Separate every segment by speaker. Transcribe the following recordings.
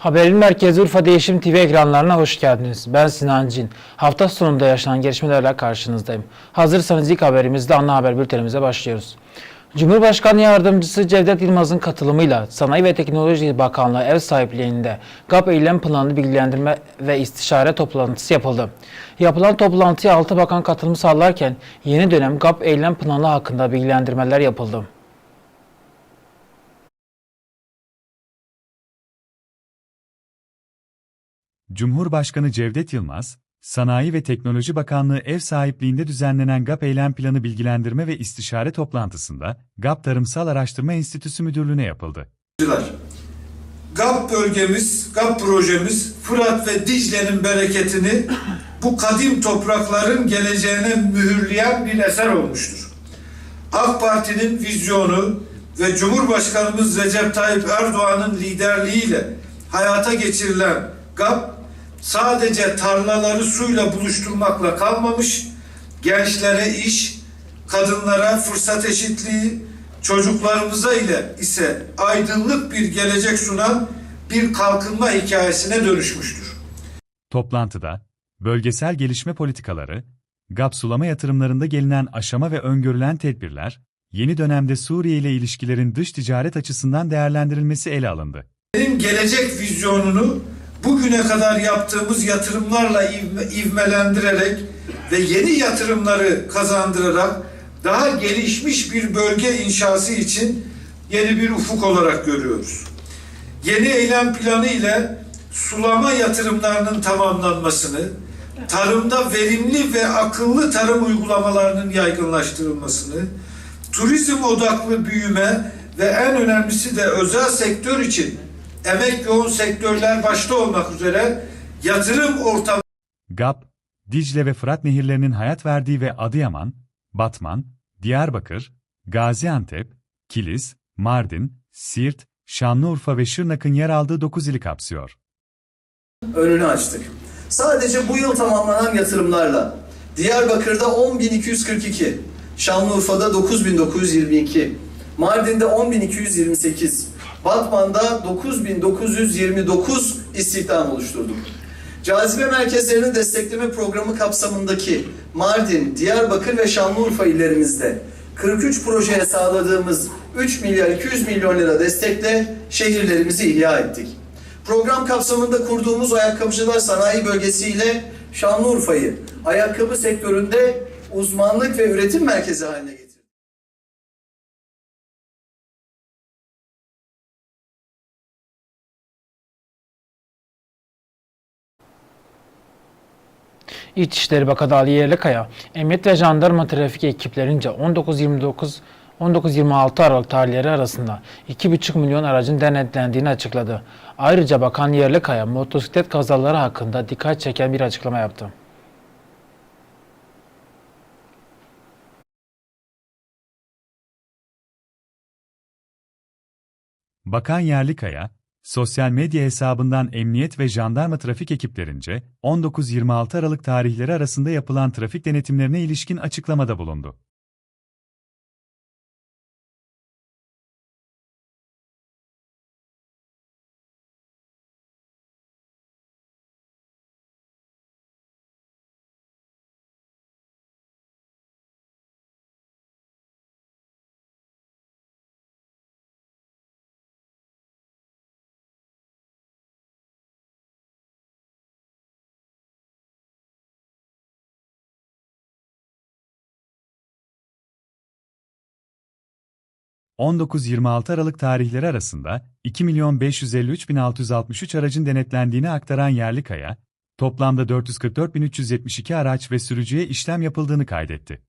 Speaker 1: Haberin merkezi Urfa Değişim TV ekranlarına hoş geldiniz. Ben Sinan Cin. Hafta sonunda yaşanan gelişmelerle karşınızdayım. Hazırsanız ilk haberimizde ana haber bültenimize başlıyoruz. Cumhurbaşkanı Yardımcısı Cevdet Yılmaz'ın katılımıyla Sanayi ve Teknoloji Bakanlığı ev sahipliğinde GAP eylem planı bilgilendirme ve istişare toplantısı yapıldı. Yapılan toplantıya 6 bakan katılım sağlarken yeni dönem GAP eylem planı hakkında bilgilendirmeler yapıldı.
Speaker 2: Cumhurbaşkanı Cevdet Yılmaz, Sanayi ve Teknoloji Bakanlığı ev sahipliğinde düzenlenen GAP Eylem Planı Bilgilendirme ve İstişare toplantısında GAP Tarımsal Araştırma Enstitüsü Müdürlüğü'ne yapıldı.
Speaker 3: GAP bölgemiz, GAP projemiz Fırat ve Dicle'nin bereketini bu kadim toprakların geleceğine mühürleyen bir eser olmuştur. AK Parti'nin vizyonu ve Cumhurbaşkanımız Recep Tayyip Erdoğan'ın liderliğiyle hayata geçirilen GAP sadece tarlaları suyla buluşturmakla kalmamış, gençlere iş, kadınlara fırsat eşitliği, çocuklarımıza ile ise aydınlık bir gelecek sunan bir kalkınma hikayesine dönüşmüştür.
Speaker 2: Toplantıda, bölgesel gelişme politikaları, GAP sulama yatırımlarında gelinen aşama ve öngörülen tedbirler, yeni dönemde Suriye ile ilişkilerin dış ticaret açısından değerlendirilmesi ele alındı.
Speaker 3: Benim gelecek vizyonunu bugüne kadar yaptığımız yatırımlarla ivme- ivmelendirerek ve yeni yatırımları kazandırarak daha gelişmiş bir bölge inşası için yeni bir ufuk olarak görüyoruz. Yeni eylem planı ile sulama yatırımlarının tamamlanmasını, tarımda verimli ve akıllı tarım uygulamalarının yaygınlaştırılmasını, turizm odaklı büyüme ve en önemlisi de özel sektör için emek yoğun sektörler başta olmak üzere yatırım ortamı
Speaker 2: GAP, Dicle ve Fırat nehirlerinin hayat verdiği ve Adıyaman, Batman, Diyarbakır, Gaziantep, Kilis, Mardin, Siirt, Şanlıurfa ve Şırnak'ın yer aldığı 9 ili kapsıyor.
Speaker 4: önünü açtık. Sadece bu yıl tamamlanan yatırımlarla Diyarbakır'da 10.242, Şanlıurfa'da 9.922, Mardin'de 10.228, Batman'da 9.929 istihdam oluşturduk. Cazibe merkezlerinin destekleme programı kapsamındaki Mardin, Diyarbakır ve Şanlıurfa illerimizde 43 projeye sağladığımız 3 milyar 200 milyon lira destekle şehirlerimizi ihya ettik. Program kapsamında kurduğumuz ayakkabıcılar sanayi bölgesi ile Şanlıurfa'yı ayakkabı sektöründe uzmanlık ve üretim merkezi haline getirdik.
Speaker 1: İçişleri Bakanı Ali Yerlikaya, Emniyet ve Jandarma Trafik ekiplerince 19-29 19-26 Aralık tarihleri arasında 2,5 milyon aracın denetlendiğini açıkladı. Ayrıca Bakan Yerlikaya motosiklet kazaları hakkında dikkat çeken bir açıklama yaptı.
Speaker 2: Bakan Yerlikaya, sosyal medya hesabından emniyet ve jandarma trafik ekiplerince 19-26 Aralık tarihleri arasında yapılan trafik denetimlerine ilişkin açıklamada bulundu. ...19-26 Aralık tarihleri arasında 2.553.663 aracın denetlendiğini aktaran Yerlikaya, toplamda 444.372 araç ve sürücüye işlem yapıldığını kaydetti.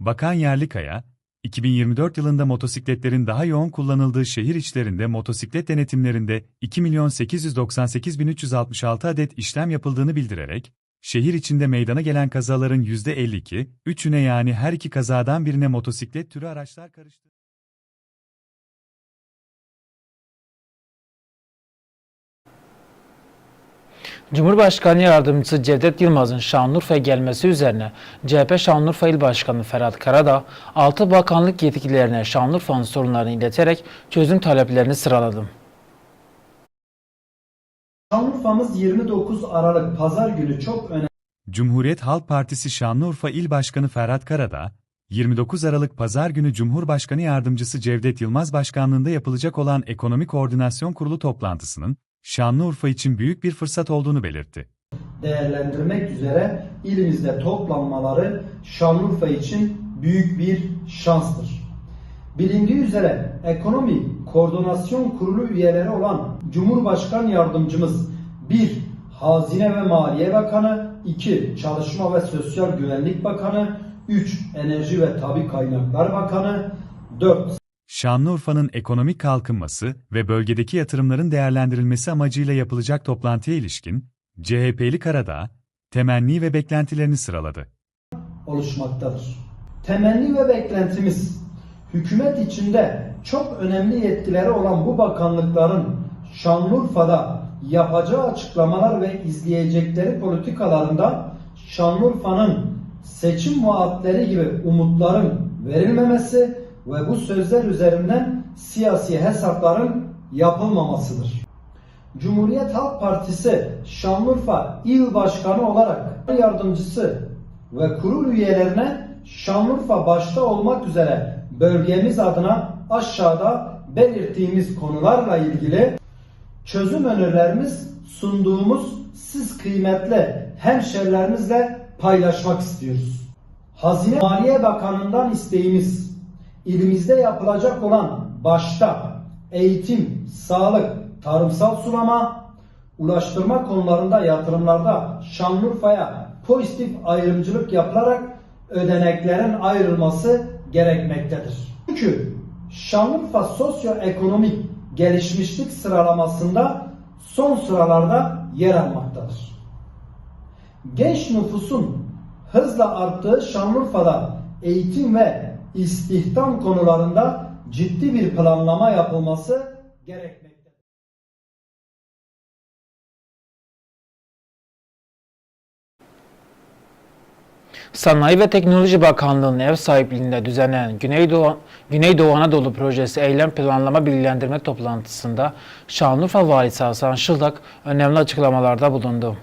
Speaker 2: Bakan Yerlikaya, 2024 yılında motosikletlerin daha yoğun kullanıldığı şehir içlerinde motosiklet denetimlerinde 2.898.366 adet işlem yapıldığını bildirerek, şehir içinde meydana gelen kazaların %52, 3'üne yani her iki kazadan birine motosiklet türü araçlar karıştı.
Speaker 1: Cumhurbaşkanı Yardımcısı Cevdet Yılmaz'ın Şanlıurfa'ya gelmesi üzerine CHP Şanlıurfa İl Başkanı Ferhat Karadağ, 6 bakanlık yetkililerine Şanlıurfa'nın sorunlarını ileterek çözüm taleplerini sıraladı.
Speaker 5: Şanlıurfa'mız 29 Aralık Pazar günü çok önemli
Speaker 2: Cumhuriyet Halk Partisi Şanlıurfa İl Başkanı Ferhat Karadağ, 29 Aralık Pazar günü Cumhurbaşkanı Yardımcısı Cevdet Yılmaz Başkanlığında yapılacak olan Ekonomi Koordinasyon Kurulu toplantısının, Şanlıurfa için büyük bir fırsat olduğunu belirtti.
Speaker 5: değerlendirmek üzere ilimizde toplanmaları Şanlıurfa için büyük bir şanstır. Bilindiği üzere Ekonomi Koordinasyon Kurulu üyeleri olan Cumhurbaşkan Yardımcımız 1. Hazine ve Maliye Bakanı 2. Çalışma ve Sosyal Güvenlik Bakanı 3. Enerji ve Tabi Kaynaklar Bakanı 4.
Speaker 2: Şanlıurfa'nın ekonomik kalkınması ve bölgedeki yatırımların değerlendirilmesi amacıyla yapılacak toplantıya ilişkin, CHP'li Karadağ, temenni ve beklentilerini sıraladı.
Speaker 5: oluşmaktadır. Temenni ve beklentimiz hükümet içinde çok önemli yetkileri olan bu bakanlıkların Şanlıurfa'da yapacağı açıklamalar ve izleyecekleri politikalarında Şanlıurfa'nın seçim vaatleri gibi umutların verilmemesi ve bu sözler üzerinden siyasi hesapların yapılmamasıdır. Cumhuriyet Halk Partisi Şanlıurfa İl Başkanı olarak yardımcısı ve kurul üyelerine Şanlıurfa başta olmak üzere bölgemiz adına aşağıda belirttiğimiz konularla ilgili çözüm önerilerimiz sunduğumuz siz kıymetli hemşerilerimizle paylaşmak istiyoruz. Hazine Maliye Bakanı'ndan isteğimiz ilimizde yapılacak olan başta eğitim, sağlık, tarımsal sulama, ulaştırma konularında yatırımlarda Şanlıurfa'ya pozitif ayrımcılık yapılarak ödeneklerin ayrılması gerekmektedir. Çünkü Şanlıurfa sosyoekonomik gelişmişlik sıralamasında son sıralarda yer almaktadır. Genç nüfusun hızla arttığı Şanlıurfa'da eğitim ve istihdam konularında ciddi bir planlama yapılması gerekmektedir.
Speaker 1: Sanayi ve Teknoloji Bakanlığı'nın ev sahipliğinde düzenlenen Güneydoğu, Güneydoğu Anadolu Projesi Eylem Planlama Bilgilendirme toplantısında Şanlıurfa Valisi Hasan Şıldak önemli açıklamalarda bulundu.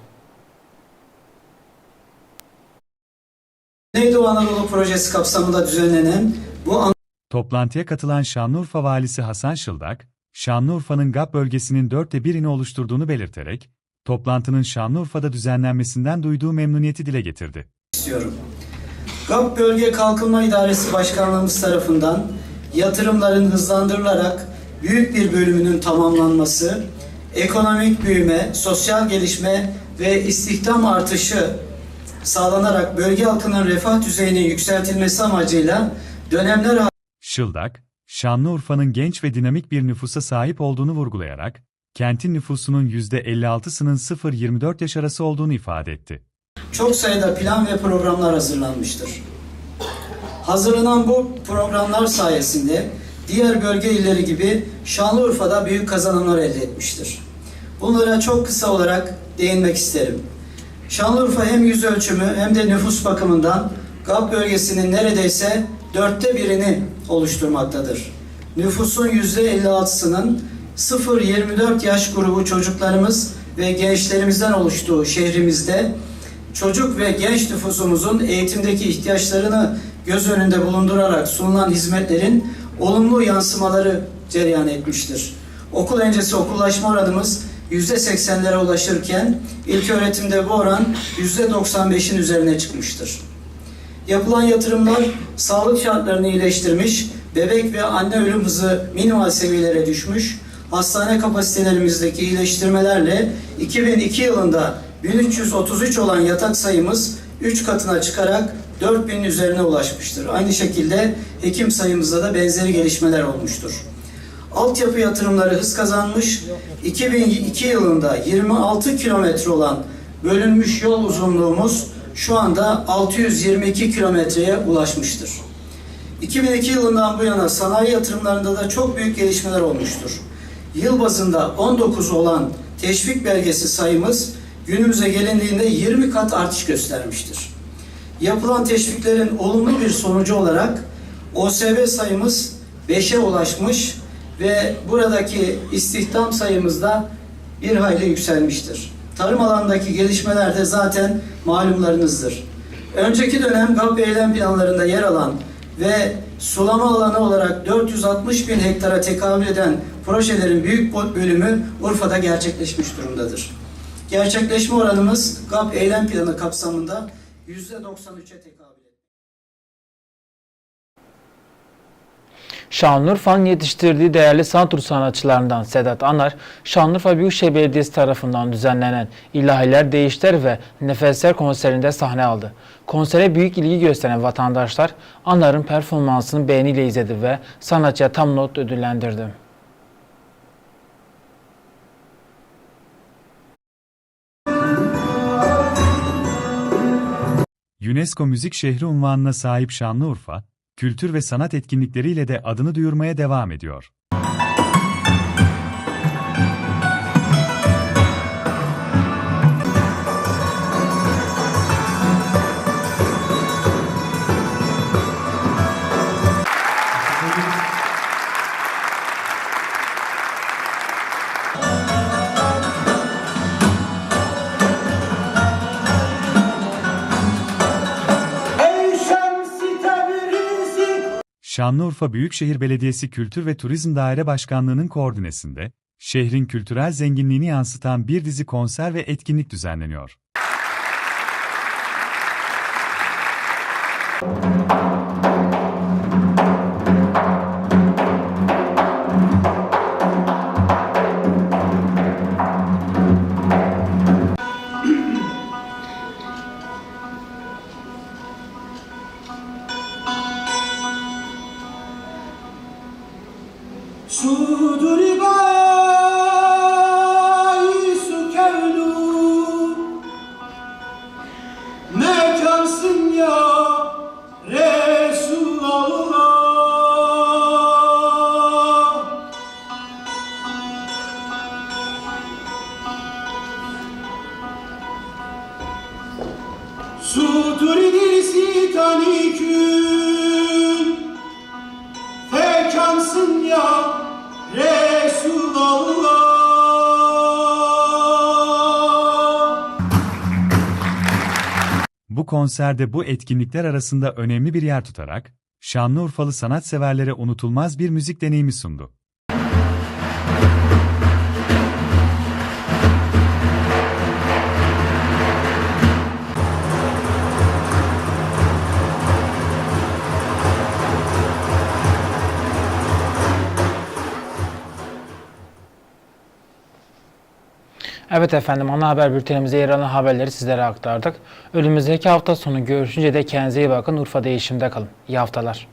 Speaker 6: Güneydoğu Anadolu Projesi kapsamında düzenlenen bu
Speaker 2: Toplantıya katılan Şanlıurfa Valisi Hasan Şıldak, Şanlıurfa'nın GAP bölgesinin dörtte birini oluşturduğunu belirterek, toplantının Şanlıurfa'da düzenlenmesinden duyduğu memnuniyeti dile getirdi.
Speaker 6: istiyorum. GAP Bölge Kalkınma İdaresi Başkanlığımız tarafından yatırımların hızlandırılarak büyük bir bölümünün tamamlanması, ekonomik büyüme, sosyal gelişme ve istihdam artışı sağlanarak bölge halkının refah düzeyinin yükseltilmesi amacıyla dönemler
Speaker 2: Şıldak, Şanlıurfa'nın genç ve dinamik bir nüfusa sahip olduğunu vurgulayarak, kentin nüfusunun %56'sının 0-24 yaş arası olduğunu ifade etti.
Speaker 6: çok sayıda plan ve programlar hazırlanmıştır. Hazırlanan bu programlar sayesinde diğer bölge illeri gibi Şanlıurfa'da büyük kazanımlar elde etmiştir. Bunlara çok kısa olarak değinmek isterim. Şanlıurfa hem yüz ölçümü hem de nüfus bakımından GAP bölgesinin neredeyse dörtte birini oluşturmaktadır. Nüfusun yüzde 56'sının 0-24 yaş grubu çocuklarımız ve gençlerimizden oluştuğu şehrimizde çocuk ve genç nüfusumuzun eğitimdeki ihtiyaçlarını göz önünde bulundurarak sunulan hizmetlerin olumlu yansımaları cereyan etmiştir. Okul öncesi okullaşma oranımız %80'lere ulaşırken ilk öğretimde bu oran %95'in üzerine çıkmıştır. Yapılan yatırımlar sağlık şartlarını iyileştirmiş, bebek ve anne ölüm hızı minimal seviyelere düşmüş, hastane kapasitelerimizdeki iyileştirmelerle 2002 yılında 1333 olan yatak sayımız 3 katına çıkarak 4000'in üzerine ulaşmıştır. Aynı şekilde hekim sayımızda da benzeri gelişmeler olmuştur. Altyapı yatırımları hız kazanmış. 2002 yılında 26 kilometre olan bölünmüş yol uzunluğumuz şu anda 622 kilometreye ulaşmıştır. 2002 yılından bu yana sanayi yatırımlarında da çok büyük gelişmeler olmuştur. Yıl bazında 19 olan teşvik belgesi sayımız günümüze gelindiğinde 20 kat artış göstermiştir. Yapılan teşviklerin olumlu bir sonucu olarak OSB sayımız 5'e ulaşmış ve buradaki istihdam sayımız da bir hayli yükselmiştir. Tarım alanındaki gelişmeler de zaten malumlarınızdır. Önceki dönem GAP eylem planlarında yer alan ve sulama alanı olarak 460 bin hektara tekabül eden projelerin büyük bölümü Urfa'da gerçekleşmiş durumdadır. Gerçekleşme oranımız GAP eylem planı kapsamında %93'e tekabül
Speaker 1: Şanlıurfa'nın yetiştirdiği değerli sanatür sanatçılarından Sedat Anar, Şanlıurfa Büyükşehir Belediyesi tarafından düzenlenen İlahiler, Değişler ve Nefesler konserinde sahne aldı. Konsere büyük ilgi gösteren vatandaşlar Anar'ın performansını beğeniyle izledi ve sanatçıya tam not ödüllendirdi.
Speaker 2: UNESCO Müzik Şehri unvanına sahip Şanlıurfa, kültür ve sanat etkinlikleriyle de adını duyurmaya devam ediyor. Şanlıurfa Büyükşehir Belediyesi Kültür ve Turizm Daire Başkanlığı'nın koordinesinde, şehrin kültürel zenginliğini yansıtan bir dizi konser ve etkinlik düzenleniyor. Konserde bu etkinlikler arasında önemli bir yer tutarak, Şanlıurfalı sanatseverlere unutulmaz bir müzik deneyimi sundu.
Speaker 1: Evet efendim ana haber bültenimize yer alan haberleri sizlere aktardık. Önümüzdeki hafta sonu görüşünce de kendinize iyi bakın. Urfa değişimde kalın. İyi haftalar.